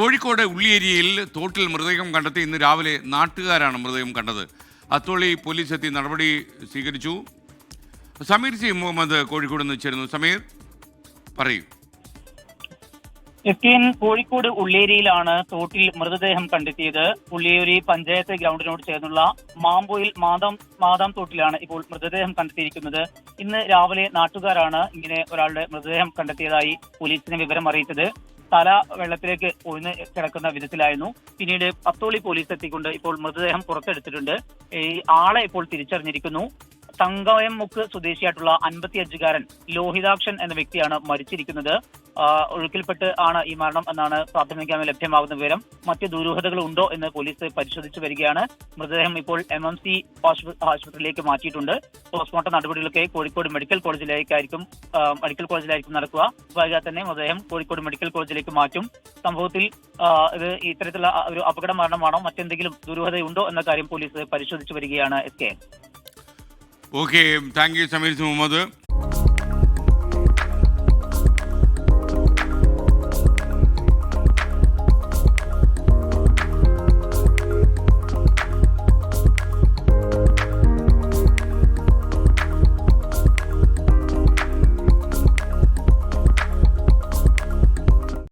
കോഴിക്കോട് ഉള്ളിയേരിയയിൽ തോട്ടിൽ മൃതദേഹം കണ്ടെത്തി ഇന്ന് രാവിലെ നാട്ടുകാരാണ് മൃതദേഹം കണ്ടത്. അത്തോളി പോലീസ് എത്തി നടപടി സ്വീകരിച്ചു. സമീർ സി മുഹമ്മദ് കോഴിക്കോട് നിന്ന് ചേരുന്നു. സമീർ പറയൂ. എസ് കോഴിക്കോട് ഉള്ളേരിയിലാണ് തോട്ടിൽ മൃതദേഹം കണ്ടെത്തിയത്. ഉള്ളിയേരി പഞ്ചായത്ത് ഗ്രൗണ്ടിനോട് ചേർന്നുള്ള മാമ്പോയിൽ മാതം മാതാം തോട്ടിലാണ് ഇപ്പോൾ മൃതദേഹം കണ്ടെത്തിയിരിക്കുന്നത്. ഇന്ന് രാവിലെ നാട്ടുകാരാണ് ഇങ്ങനെ ഒരാളുടെ മൃതദേഹം കണ്ടെത്തിയതായി പോലീസിനെ വിവരം അറിയിച്ചത്. തല വെള്ളത്തിലേക്ക് ഒഴിഞ്ഞ് കിടക്കുന്ന വിധത്തിലായിരുന്നു. പിന്നീട് പത്തോളി പോലീസ് എത്തിക്കൊണ്ട് ഇപ്പോൾ മൃതദേഹം പുറത്തെടുത്തിട്ടുണ്ട്. ഈ ആളെ ഇപ്പോൾ തിരിച്ചറിഞ്ഞിരിക്കുന്നു. തങ്കയമുക്ക് സ്വദേശിയായിട്ടുള്ള അൻപത്തിയഞ്ചുകാരൻ ലോഹിതാക്ഷൻ എന്ന വ്യക്തിയാണ് മരിച്ചിരിക്കുന്നത്. ഒഴുക്കിൽപ്പെട്ട് ആണ് ഈ മരണം എന്നാണ് പ്രാഥമികമായി ലഭ്യമാകുന്ന വിവരം. മറ്റ് ദുരൂഹതകൾ ഉണ്ടോ എന്ന് പോലീസ് പരിശോധിച്ചു വരികയാണ്. മൃതദേഹം ഇപ്പോൾ എം എം സി ആശുപത്രിയിലേക്ക് മാറ്റിയിട്ടുണ്ട്. പോസ്റ്റ്മോർട്ടം നടപടികളൊക്കെ കോഴിക്കോട് മെഡിക്കൽ കോളേജിലേക്കായിരിക്കും മെഡിക്കൽ കോളേജിലായിരിക്കും നടക്കുക. വൈകാതെ തന്നെ മൃതദേഹം കോഴിക്കോട് മെഡിക്കൽ കോളേജിലേക്ക് മാറ്റും. സംഭവത്തിൽ ഇത് ഇത്തരത്തിലുള്ള ഒരു അപകട മരണമാണോ? മറ്റെന്തെങ്കിലും ദുരൂഹതയുണ്ടോ എന്ന കാര്യം പോലീസ് പരിശോധിച്ചു വരികയാണ് S K. Okay thank you Sameer Muhammad